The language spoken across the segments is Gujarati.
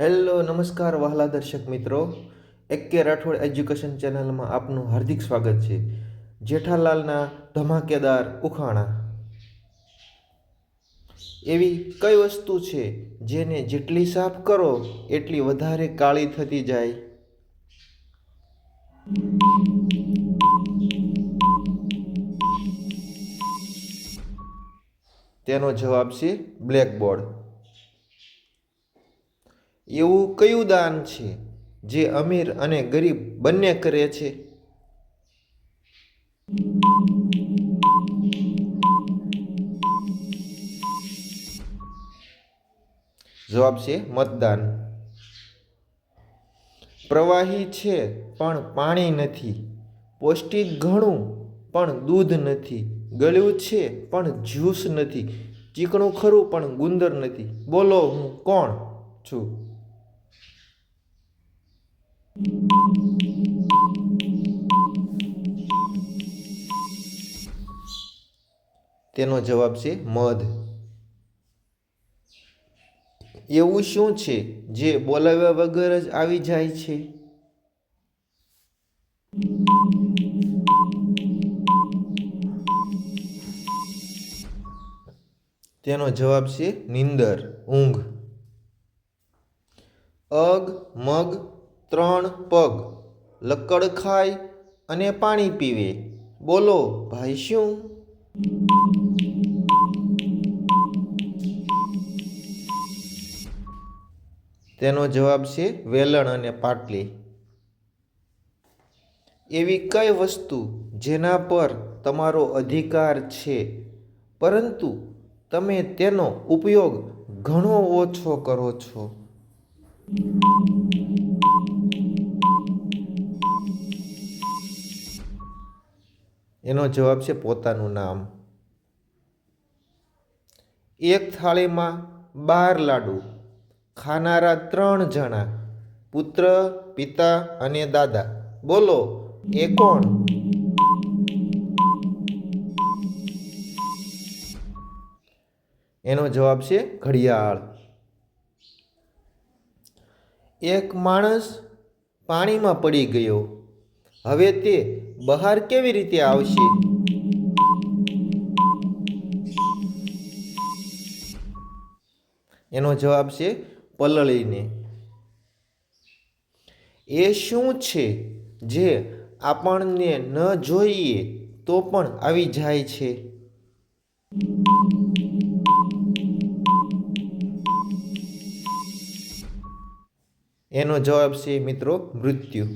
હેલો, નમસ્કાર વહાલા દર્શક મિત્રો. એક કે રાઠોડ એજ્યુકેશન ચેનલમાં આપનું હાર્દિક સ્વાગત છે. જેઠાલાલના ધમાકેદાર ઉખાણા. એવી કઈ વસ્તુ છે જેને જેટલી સાફ કરો, એટલી વધારે કાળી થતી જાય? તેનો જવાબ છે બ્લેકબોર્ડ. એવું કયું દાન છે જે અમીર અને ગરીબ બંને કરે છે? જવાબ છે મતદાન. પ્રવાહી છે પણ પાણી નથી. પૌષ્ટિક ઘણું પણ દૂધ નથી. ગળ્યું છે પણ જ્યુસ નથી. ચીકણું ખરું પણ ગુંદર નથી. બોલો હું કોણ છું? તેનો જવાબ છે મધ. એવું શું છે જે બોલાવ્યા વગર જ આવી જાય છે? તેનો જવાબ છે નિંદર, ઊંઘ. અગ, મગ ત્રણ પગ લકડ ખાય અને પાણી પીવે. બોલો, ભાઈ શું? તેનો જવાબ છે વેલણ અને પાટલી. એવી કઈ વસ્તુ જેના પર તમારો અધિકાર છે? પરંતુ તમે તેનો ઉપયોગ ઘણો ઓછો કરો છો. એનો જવાબ છે પોતાનું નામ. એક થાળીમાં બાર લાડુ, ખાનારા ત્રણ જણા, પુત્ર, પિતા અને દાદા. બોલો, એ કોણ? એનો જવાબ છે ઘડિયાળ. એક માણસ પાણીમાં પડી ગયો. હવે તે બહાર કેવી રીતે આવશે? એનો જવાબ છે પલળીને. એ શું છે જે આપણને ન જોઈએ તો પણ આવી જાય છે? એનો જવાબ છે મિત્રો મૃત્યુ.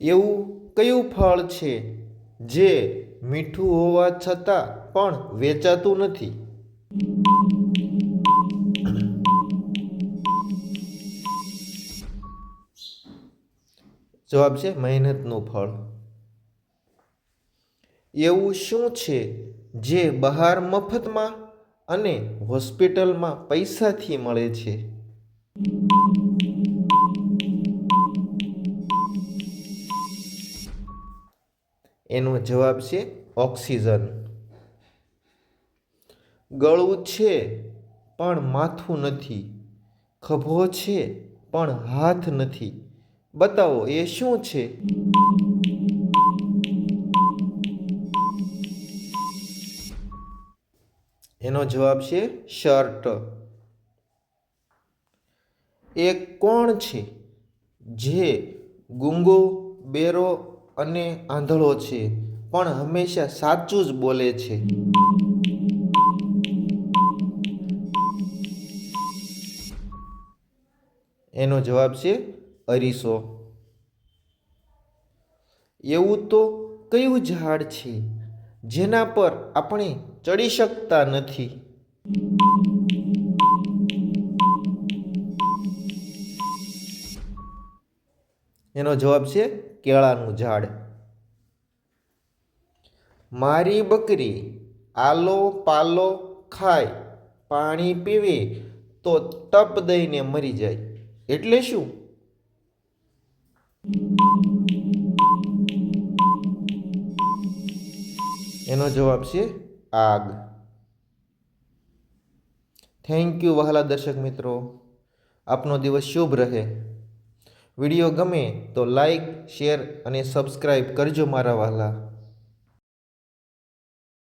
એવું કયું ફળ છે જે મીઠું હોવા છતાં પણ વેચાતું નથી? જવાબ છે મહેનતનું ફળ. એવું શું છે જે બહાર મફતમાં અને હોસ્પિટલમાં પૈસાથી મળે છે? એનો જવાબ છે ઓક્સિજન. ગળું છે, પણ માથું નથી. ખભો છે, પણ હાથ નથી. બતાવો, એ શું છે? એનો જવાબ છે શર્ટ. એ કોણ છે? જે ગુંગો, બેરો અને આંધળો છે, પણ હંમેશા સાચું જ બોલે છે. એનો જવાબ છે અરીસો. એવું તો કયું ઝાડ છે, જેના પર આપણે ચડી શકતા નથી? એનો જવાબ છે કેળાનું ઝાડ. મારી બકરી આલો પાલો ખાય, પાણી પીવે તો તપ દઈને મરી જાય. એટલે શું? એનો જવાબ છે આગ. થેન્ક યુ વહાલા દર્શક મિત્રો. આપનો દિવસ શુભ રહે. વીડિયો ગમે તો લાઈક શેર અને સબસ્ક્રાઈબ કરજો મારા વહાલા